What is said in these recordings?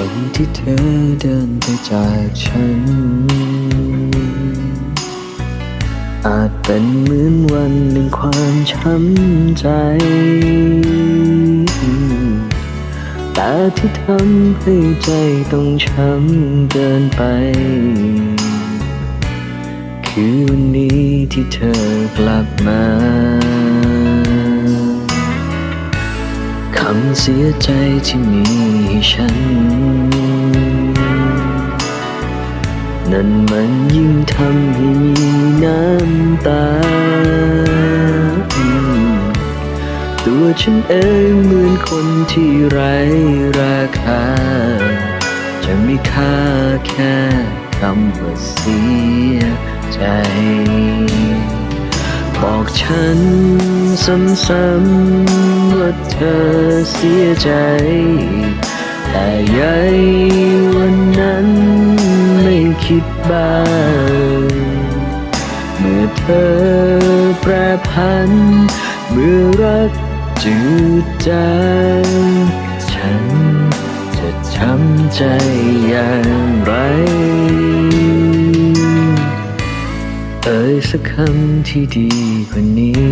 วันที่เธอเดินไปจากฉัน อาจเป็นเหมือนวันหนึ่งความช้ำใจ แต่ที่ทำให้ใจต้องช้ำเกินไป คือวันนี้ที่เธอกลับมาคำเสียใจที่มีให้ฉัน นั่นมันยิ่งทำให้มีน้ำตา ตัวฉันเองเหมือนคนที่ไร้ราคา จะมีค่าแค่คำว่าเสียใจ บอกฉันซ้ำๆว่าเธอเสียใจ แต่ใยวันนั้นไม่ คิดบ้าง เมื่อเธอแปรพัน เมื่อรักจืดจางฉันจะช้ำใจอย่างไร เอ่ยสักคำที่ดีกว่านี้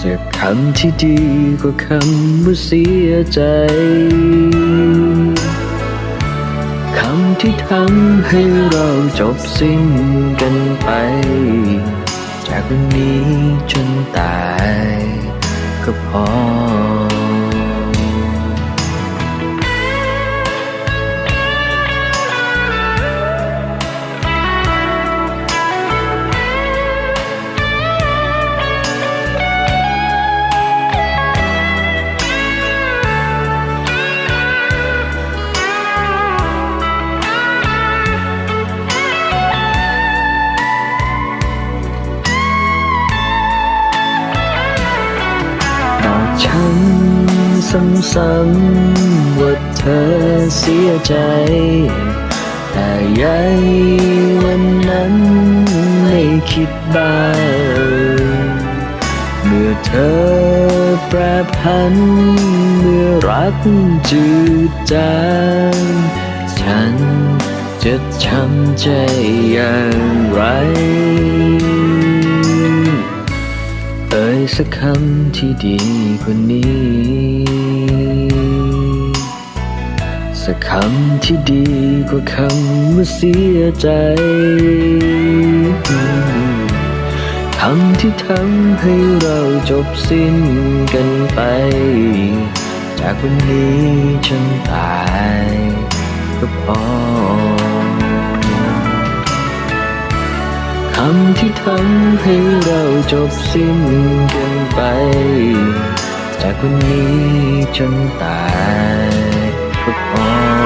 สักคำที่ดีกว่าคำว่าเสียใจ คำที่ทำให้เราจบสิ้นกันไป จากวันนี้จนตาย ก็พอ ซ้ำๆว่าเธอเสียใจ แต่ใยวันนั้นไม่คิดบ้างเมื่อเธอแปรพัน เมื่อรักจืดจางฉันจะช้ำใจอย่างไรเอ่ยสักคำที่ดีกว่านี้ สักคำที่ดีกว่าคำว่าเสียใจคำที่ทำให้เราจบสิ้นกันไป จากวันนี้จนตายก็พอคำที่ทำให้เราจบสิ้นกันไป จากวันนี้จนตาย the